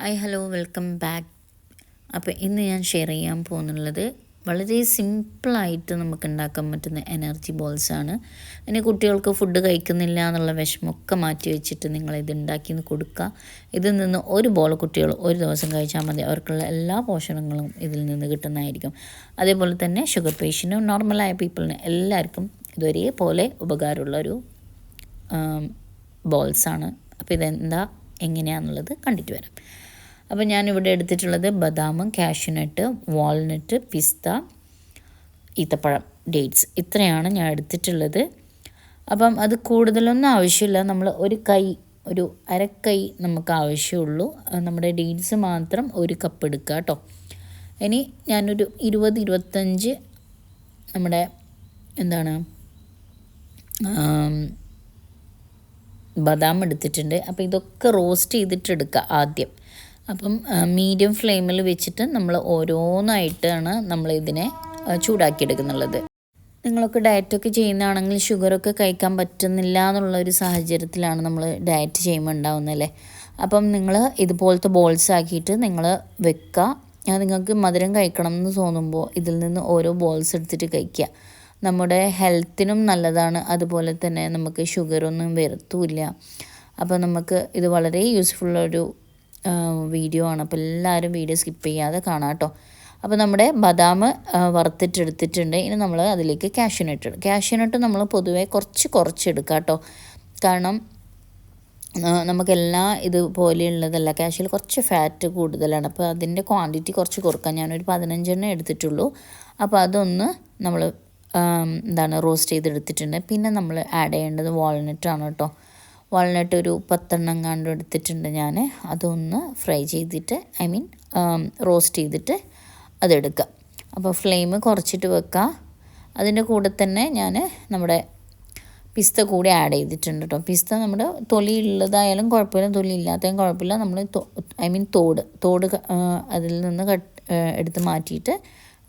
Hi hello welcome back. അപ്പോൾ ഇന്ന് ഞാൻ ഷെയർ ചെയ്യാൻ പോകുന്നുള്ളത് വളരെ സിമ്പിളായിട്ട് നമുക്ക് ഉണ്ടാക്കാൻ പറ്റുന്ന എനർജി ബോൾസാണ്. ഇനി കുട്ടികൾക്ക് ഫുഡ് കഴിക്കുന്നില്ല എന്നുള്ള വിഷമമൊക്കെ മാറ്റി വെച്ചിട്ട് നിങ്ങൾ ഇത് ഉണ്ടാക്കി കൊടുക്കുക. ഇതിൽ നിന്ന് ഒരു ബോൾ കുട്ടികൾ ഒരു ദിവസം കഴിച്ചാൽ മതി. അവർക്കുള്ള എല്ലാ പോഷണങ്ങളും ഇതിൽ നിന്ന് കിട്ടുന്നതായിരിക്കും. അതേപോലെ തന്നെ ഷുഗർ പേഷ്യന്റും നോർമലായ പീപ്പിളിന് എല്ലാവർക്കും ഇതൊരേപോലെ ഉപകാരമുള്ളൊരു ബോൾസാണ്. അപ്പോൾ ഇതെന്താ? എങ്ങനെയാണെന്നുള്ളത് കണ്ടിട്ട് വരാം. അപ്പോൾ ഞാനിവിടെ എടുത്തിട്ടുള്ളത് ബദാമും കാഷ്യൂനട്ട് വാൾനട്ട് പിസ്ത ഈത്തപ്പഴം ഡേറ്റ്സ് ഇത്രയാണ് ഞാൻ എടുത്തിട്ടുള്ളത്. അപ്പം അത് കൂടുതലൊന്നും ആവശ്യമില്ല. നമ്മൾ ഒരു കൈ ഒരു അരക്കൈ നമുക്ക് ആവശ്യമുള്ളൂ. നമ്മുടെ ഡേറ്റ്സ് മാത്രം ഒരു കപ്പ് എടുക്കുക കേട്ടോ ഇനി ഞാനൊരു ഇരുപത് ഇരുപത്തഞ്ച് നമ്മുടെ എന്താണ് ബദാം എടുത്തിട്ടുണ്ട് അപ്പോൾ ഇതൊക്കെ റോസ്റ്റ് ചെയ്തിട്ട് എടുക്കുക ആദ്യം. അപ്പം മീഡിയം ഫ്ലെയിമിൽ വെച്ചിട്ട് നമ്മൾ ഓരോന്നായിട്ടാണ് നമ്മൾ ഇതിനെ ചൂടാക്കിയെടുക്കുന്നുള്ളത്. നിങ്ങളൊക്കെ ഡയറ്റൊക്കെ ചെയ്യുന്നതാണെങ്കിൽ ഷുഗറൊക്കെ കഴിക്കാൻ പറ്റുന്നില്ല എന്നുള്ള ഒരു സാഹചര്യത്തിലാണ് നമ്മൾ ഡയറ്റ് ചെയ്യുമ്പോൾ ഉണ്ടാവുന്നതല്ലേ അപ്പം നിങ്ങൾ ഇതുപോലത്തെ ബോൾസ് ആക്കിയിട്ട് നിങ്ങൾ വെക്കുക. നിങ്ങൾക്ക് മധുരം കഴിക്കണം എന്ന് തോന്നുമ്പോൾ ഇതിൽ നിന്ന് ഓരോ ബോൾസ് എടുത്തിട്ട് കഴിക്കുക. നമ്മുടെ ഹെൽത്തിനും നല്ലതാണ്. അതുപോലെ തന്നെ നമുക്ക് ഷുഗറൊന്നും വരുത്തുമില്ല അപ്പോൾ നമുക്ക് ഇത് വളരെ യൂസ്ഫുള്ളൊരു വീഡിയോ ആണ്. അപ്പോൾ എല്ലാവരും വീഡിയോ സ്കിപ്പ് ചെയ്യാതെ കാണാം കേട്ടോ അപ്പോൾ നമ്മുടെ ബദാം വറുത്തിട്ടെടുത്തിട്ടുണ്ട്. ഇനി നമ്മൾ അതിലേക്ക് കാഷ്യൂനട്ട് ഇടും. നമ്മൾ പൊതുവേ കുറച്ച് കുറച്ചെടുക്കുക കേട്ടോ കാരണം നമുക്കെല്ലാം ഇതുപോലെയുള്ളതല്ല. കാഷ്യൂൽ കുറച്ച് ഫാറ്റ് കൂടുതലാണ്. അപ്പോൾ അതിന്റെ ക്വാണ്ടിറ്റി കുറച്ച് കുറക്കാം. ഞാനൊരു പതിനഞ്ചെണ്ണം എടുത്തിട്ടുള്ളൂ. അപ്പോൾ അതൊന്ന് നമ്മൾ എന്താണ് റോസ്റ്റ് ചെയ്തെടുത്തിട്ടുണ്ട്. പിന്നെ നമ്മൾ ആഡ് ചെയ്യേണ്ടത് വാൾനട്ടാണ് കേട്ടോ. വാൾനട്ട് ഒരു പത്തെണ്ണം കണ്ട് എടുത്തിട്ടുണ്ട് ഞാൻ അതൊന്ന് ഫ്രൈ ചെയ്തിട്ട് ഐ മീൻ റോസ്റ്റ് ചെയ്തിട്ട് അതെടുക്കുക അപ്പോൾ ഫ്ലെയിം കുറച്ചിട്ട് വെക്കുക അതിന്റെ കൂടെ തന്നെ ഞാൻ നമ്മുടെ പിസ്ത കൂടി ആഡ് ചെയ്തിട്ടുണ്ട് കേട്ടോ. പിസ്ത നമ്മുടെ തൊലി ഉള്ളതായാലും കുഴപ്പമില്ല. തൊലി ഇല്ലാത്തതും കുഴപ്പമില്ല. നമ്മൾ ഐ മീൻ തോട് തോട് അതിൽ നിന്ന് കട്ട് എടുത്ത് മാറ്റിയിട്ട്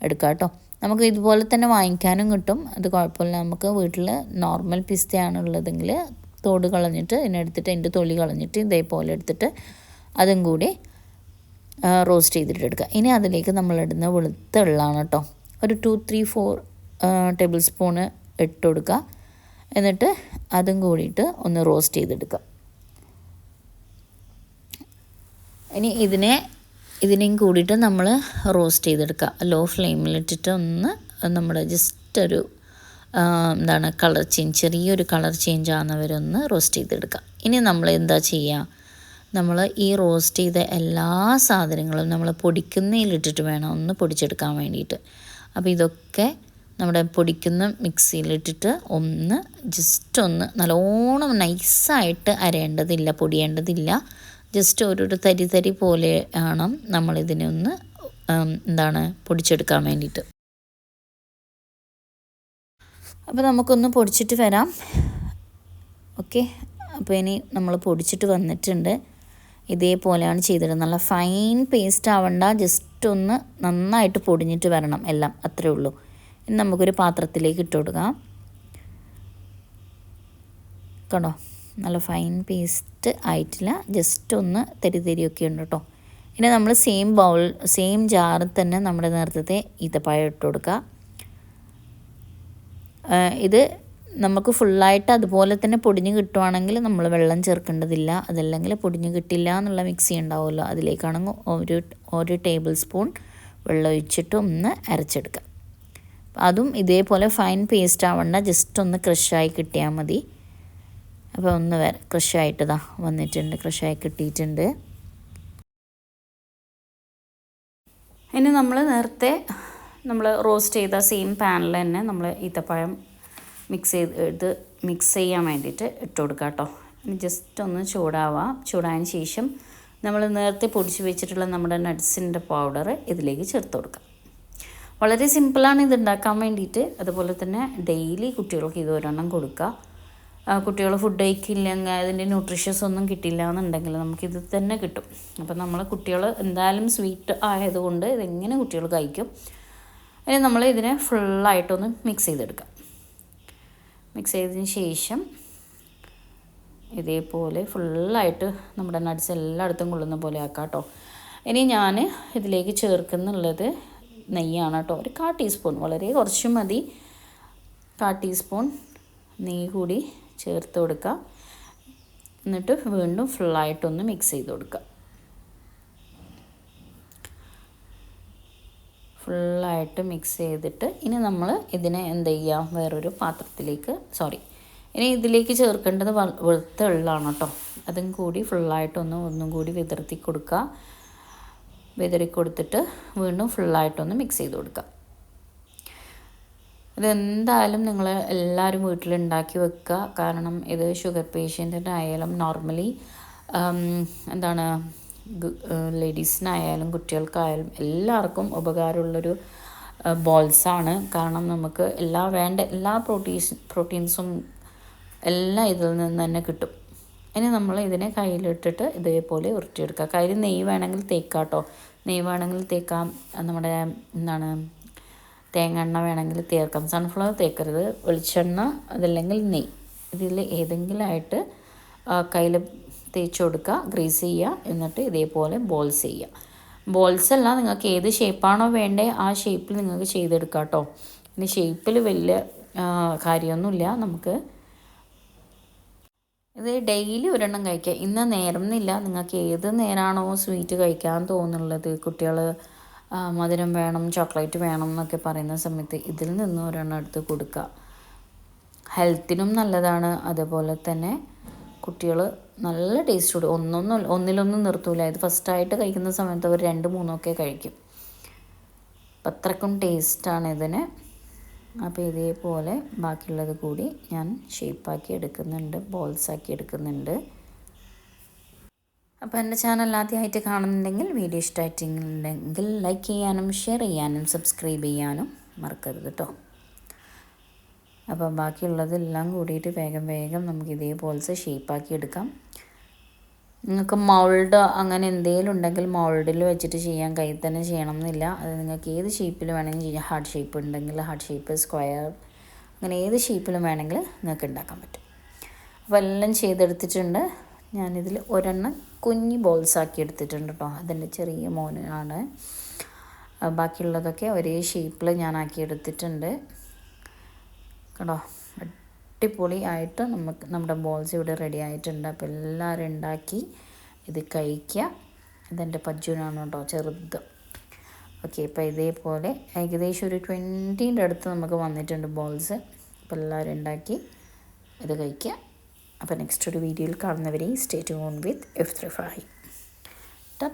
എടുക്കുക കേട്ടോ. നമുക്ക് ഇതുപോലെ തന്നെ വാങ്ങിക്കാനും കിട്ടും. അത് കുഴപ്പമില്ല. നമുക്ക് വീട്ടിൽ നോർമൽ പിസ്തയാണ് ഉള്ളതെങ്കിൽ തോട് കളഞ്ഞിട്ട് ഇതിനെടുത്തിട്ട് അതിന്റെ തൊലി കളഞ്ഞിട്ട് ഇതേപോലെ എടുത്തിട്ട് അതും കൂടി റോസ്റ്റ് ചെയ്തിട്ട് എടുക്കുക ഇനി അതിലേക്ക് നമ്മളിടുന്ന വെളുത്ത എള്ളാണ് കേട്ടോ. ഒരു two three four tablespoon ഇട്ട് കൊടുക്കുക. എന്നിട്ട് അതും കൂടിയിട്ട് ഒന്ന് റോസ്റ്റ് ചെയ്തെടുക്കുക. ഇനി ഇതിനെ ഇതിനെയും കൂടിയിട്ട് നമ്മൾ റോസ്റ്റ് ചെയ്തെടുക്കുക. ലോ ഫ്ലെയിമിലിട്ടിട്ട് ഒന്ന് നമ്മുടെ ജസ്റ്റ് ഒരു എന്താണ് കളർ ചേഞ്ച് ചെറിയൊരു കളർ ചേഞ്ച് ആകുന്നവരൊന്ന് റോസ്റ്റ് ചെയ്തെടുക്കുക. ഇനി നമ്മൾ എന്താ ചെയ്യുക നമ്മൾ ഈ റോസ്റ്റ് ചെയ്ത എല്ലാ സാധനങ്ങളും നമ്മൾ പൊടിക്കുന്നതിലിട്ടിട്ട് വേണം ഒന്ന് പൊടിച്ചെടുക്കാൻ വേണ്ടിയിട്ട്. അപ്പോൾ ഇതൊക്കെ നമ്മുടെ പൊടിക്കുന്ന മിക്സിയിലിട്ടിട്ട് ഒന്ന് ജസ്റ്റ് ഒന്ന് നല്ലോണം നൈസായിട്ട് അരയേണ്ടതില്ല പൊടിയേണ്ടതില്ല. ജസ്റ്റ് ഒരു തരി തരി പോലെ ആണ് നമ്മളിതിനെ ഒന്ന് എന്താണ് പൊടിച്ചെടുക്കാൻ വേണ്ടിയിട്ട്. അപ്പോൾ നമുക്കൊന്ന് പൊടിച്ചിട്ട് വരാം. ഓക്കെ? അപ്പോൾ ഇനി നമ്മൾ പൊടിച്ചിട്ട് വന്നിട്ടുണ്ട്. ഇതേപോലെയാണ് ചെയ്തിട്ട് നല്ല ഫൈൻ പേസ്റ്റ് ആവണ്ട. ജസ്റ്റ് ഒന്ന് നന്നായിട്ട് പൊടിഞ്ഞിട്ട് വരണം എല്ലാം. അത്രേ ഉള്ളൂ. ഇനി നമുക്കൊരു പാത്രത്തിലേക്ക് ഇട്ട് കൊടുക്കാം. കണ്ടോ? നല്ല ഫൈൻ പേസ്റ്റ് ആയിട്ടില്ല. ജസ്റ്റ് ഒന്ന് തരി തരിയൊക്കെ ഉണ്ട് കേട്ടോ ഇനി നമ്മൾ സെയിം ബൗൾ സെയിം ജാറിൽ തന്നെ നമ്മുടെ നേരത്തെ ഈത്തപ്പഴം ഇട്ട് കൊടുക്കുക. ഇത് നമുക്ക് ഫുള്ളായിട്ട് അതുപോലെ തന്നെ പൊടിഞ്ഞ് കിട്ടുവാണെങ്കിൽ നമ്മൾ വെള്ളം ചേർക്കേണ്ടതില്ല. അതല്ലെങ്കിൽ പൊടിഞ്ഞ് കിട്ടില്ല എന്നുള്ള മിക്സി ഉണ്ടാവുമല്ലോ. അതിലേക്കാണെങ്കിൽ ഒരു ഒരു ടേബിൾ സ്പൂൺ വെള്ളം ഒഴിച്ചിട്ട് ഒന്ന് അരച്ചെടുക്കുക. അതും ഇതേപോലെ ഫൈൻ പേസ്റ്റ് ആവണ്ട. ജസ്റ്റ് ഒന്ന് ക്രഷായി കിട്ടിയാൽ മതി. അപ്പോൾ ഒന്ന് വരെ ക്രഷായിട്ടതാ വന്നിട്ടുണ്ട്. ക്രഷായി കിട്ടിയിട്ടുണ്ട്. ഇനി നമ്മൾ നേരത്തെ നമ്മൾ റോസ്റ്റ് ചെയ്ത സെയിം പാനിൽ തന്നെ നമ്മൾ ഈത്തപ്പഴം മിക്സ് ചെയ്ത് ഇത് മിക്സ് ചെയ്യാൻ വേണ്ടിയിട്ട് ഇട്ട് കൊടുക്കുക കേട്ടോ ഇനി ജസ്റ്റ് ഒന്ന് ചൂടാവാം. ചൂടായതിന് ശേഷം നമ്മൾ നേരത്തെ പൊടിച്ച് വെച്ചിട്ടുള്ള നമ്മുടെ നട്ട്സിന്റെ പൗഡർ ഇതിലേക്ക് ചേർത്ത് കൊടുക്കാം. വളരെ സിമ്പിളാണ് ഇത് ഉണ്ടാക്കാൻ വേണ്ടിയിട്ട്. അതുപോലെ തന്നെ ഡെയിലി കുട്ടികൾക്ക് ഇത് ഒരെണ്ണം കൊടുക്കുക കുട്ടികൾ ഫുഡ് കഴിക്കില്ലെങ്കിൽ അതിന്റെ ന്യൂട്രീഷ്യസ് ഒന്നും കിട്ടില്ല എന്നുണ്ടെങ്കിൽ നമുക്കിത് തന്നെ കിട്ടും. അപ്പോൾ നമ്മൾ കുട്ടികൾ എന്തായാലും സ്വീറ്റ് ആയതുകൊണ്ട് ഇതെങ്ങനെ കുട്ടികൾ കഴിക്കും? ഇനി നമ്മൾ ഇതിനെ ഫുള്ളായിട്ടൊന്ന് മിക്സ് ചെയ്തെടുക്കാം. മിക്സ് ചെയ്തതിന് ശേഷം ഇതേപോലെ ഫുള്ളായിട്ട് നമ്മുടെ നട്ട്സ് എല്ലായിടത്തും കൊള്ളുന്ന പോലെ ആക്കാം കേട്ടോ. ഇനി ഞാൻ ഇതിലേക്ക് ചേർക്കുന്നുള്ളത് നെയ്യാണ് കേട്ടോ. ഒരു കാ ടീസ്പൂൺ വളരെ കുറച്ച് മതി. കാ ടീസ്പൂൺ നെയ്യ് കൂടി ചേർത്ത് കൊടുക്കുക എന്നിട്ട് വീണ്ടും ഫുള്ളായിട്ടൊന്ന് മിക്സ് ചെയ്ത് കൊടുക്കുക ഫുള്ളായിട്ട് മിക്സ് ചെയ്തിട്ട് ഇനി നമ്മൾ ഇതിനെ എന്ത് ചെയ്യാം? വേറൊരു പാത്രത്തിലേക്ക് സോറി ഇനി ഇതിലേക്ക് ചേർക്കേണ്ടത് വെളുത്ത എള്ളാണ് കേട്ടോ അതും കൂടി ഫുള്ളായിട്ടൊന്ന് ഒന്നും കൂടി വിതർത്തി കൊടുക്കുക വിതറി കൊടുത്തിട്ട് വീണ്ടും ഫുള്ളായിട്ടൊന്ന് മിക്സ് ചെയ്ത് കൊടുക്കുക ഇതെന്തായാലും നിങ്ങൾ എല്ലാവരും വീട്ടിലുണ്ടാക്കി വെക്കുക. കാരണം ഇത് ഷുഗർ പേഷ്യന്റിന്റെ ആയാലും നോർമലി എന്താണ് ലേഡീസിനായാലും കുട്ടികൾക്കായാലും എല്ലാവർക്കും ഉപകാരമുള്ളൊരു ബോൾസാണ് കാരണം നമുക്ക് എല്ലാ വേണ്ട എല്ലാ പ്രോട്ടീൻസ് പ്രോട്ടീൻസും എല്ലാം ഇതിൽ നിന്ന് തന്നെ കിട്ടും. ഇനി നമ്മൾ ഇതിനെ കയ്യിലിട്ടിട്ട് ഇതേപോലെ ഉരുട്ടിയെടുക്കുക. കയ്യിൽ നെയ്യ് വേണമെങ്കിൽ തേക്കാം കേട്ടോ നെയ്യ് വേണമെങ്കിൽ തേക്കാം. നമ്മുടെ എന്താണ് തേങ്ങ എണ്ണ വേണമെങ്കിൽ തേക്കാം. സൺഫ്ലവർ തേക്കരുത്. വെളിച്ചെണ്ണ അതല്ലെങ്കിൽ നെയ് ഇതിൽ ഏതെങ്കിലും ആയിട്ട് കയ്യിൽ തേച്ച് കൊടുക്കുക ഗ്രീസ് ചെയ്യുക എന്നിട്ട് ഇതേപോലെ ബോൾസ് ചെയ്യുക. ബോൾസ് അല്ല നിങ്ങൾക്ക് ഏത് ഷേപ്പാണോ വേണ്ടേ ആ ഷേപ്പിൽ നിങ്ങൾക്ക് ചെയ്തെടുക്കാം കേട്ടോ ഇനി ഷേപ്പിൽ വലിയ കാര്യമൊന്നുമില്ല. നമുക്ക് ഇത് ഡെയിലി ഒരെണ്ണം കഴിക്കുക ഇന്ന് നേരം എന്നില്ല നിങ്ങൾക്ക് ഏത് നേരമാണോ സ്വീറ്റ് കഴിക്കാൻ തോന്നുന്നുള്ളത് കുട്ടികൾ മധുരം വേണം ചോക്ലേറ്റ് വേണം എന്നൊക്കെ പറയുന്ന സമയത്ത് ഇതിൽ നിന്ന് ഒരെണ്ണം എടുത്ത് കൊടുക്കുക. ഹെൽത്തിനും നല്ലതാണ്. അതുപോലെ തന്നെ കുട്ടികൾ നല്ല ടേസ്റ്റോട് ഒന്നൊന്നും ഒന്നിലൊന്നും നിർത്തൂല. ഇത് ഫസ്റ്റായിട്ട് കഴിക്കുന്ന സമയത്ത് അവർ രണ്ട് മൂന്നൊക്കെ കഴിക്കും. അപ്പം അത്രക്കും ടേസ്റ്റാണ് ഇതിന്. അപ്പോൾ ഇതേപോലെ ബാക്കിയുള്ളത് കൂടി ഞാൻ ഷേപ്പാക്കി എടുക്കുന്നുണ്ട് ബോൾസാക്കി എടുക്കുന്നുണ്ട്. അപ്പോൾ എന്റെ ചാനൽ ആദ്യമായിട്ട് കാണുന്നുണ്ടെങ്കിൽ വീഡിയോ ഇഷ്ടമായിട്ടുണ്ടെങ്കിൽ ലൈക്ക് ചെയ്യാനും ഷെയർ ചെയ്യാനും സബ്സ്ക്രൈബ് ചെയ്യാനും മറക്കരുത് കേട്ടോ അപ്പോൾ ബാക്കിയുള്ളതെല്ലാം കൂടിയിട്ട് വേഗം വേഗം നമുക്ക് ഇതേപോലത്തെ ഷേപ്പാക്കി എടുക്കാം. നിങ്ങൾക്ക് മൗൾഡ് അങ്ങനെ എന്തെങ്കിലും ഉണ്ടെങ്കിൽ മൗൾഡിൽ വെച്ചിട്ട് ചെയ്യാൻ കയ്യിൽ തന്നെ ചെയ്യണം എന്നില്ല അത് നിങ്ങൾക്ക് ഏത് ഷേപ്പിൽ വേണമെങ്കിൽ ചെയ്യാം. ഹാർഡ് ഷേപ്പ് ഉണ്ടെങ്കിൽ ഹാർഡ് ഷേപ്പ് സ്ക്വയർ അങ്ങനെ ഏത് ഷേപ്പിലും വേണമെങ്കിൽ നിങ്ങൾക്ക് ഉണ്ടാക്കാൻ പറ്റും. അപ്പോൾ എല്ലാം ചെയ്തെടുത്തിട്ടുണ്ട്. ഞാനിതിൽ ഒരെണ്ണം കുഞ്ഞി ബോൾസ് ആക്കി എടുത്തിട്ടുണ്ട് കേട്ടോ അതിന്റെ ചെറിയ മോനാണ്. ബാക്കിയുള്ളതൊക്കെ ഒരേ ഷേപ്പിൽ ഞാൻ ആക്കി എടുത്തിട്ടുണ്ട്. കേട്ടോ അടിപൊളി ആയിട്ട് നമുക്ക് നമ്മുടെ ബോൾസ് ഇവിടെ റെഡി ആയിട്ടുണ്ട്. അപ്പോൾ എല്ലാവരും ഉണ്ടാക്കി ഇത് കഴിക്കുക ഇതെന്റെ പജ്ജുനാണ് കേട്ടോ ചെറുത്. ഓക്കെ ഇപ്പോൾ ഇതേപോലെ ഏകദേശം ഒരു ട്വന്റീന്റെ അടുത്ത് നമുക്ക് വന്നിട്ടുണ്ട് ബോൾസ് അപ്പോൾ എല്ലാവരും ഉണ്ടാക്കി ഇത് കഴിക്കുക അപ്പോൾ നെക്സ്റ്റ് ഒരു വീഡിയോയിൽ കാണുന്നവരെ സ്റ്റേ ഓൺ വിത്ത് എഫ് ത്രിഫായി ടാ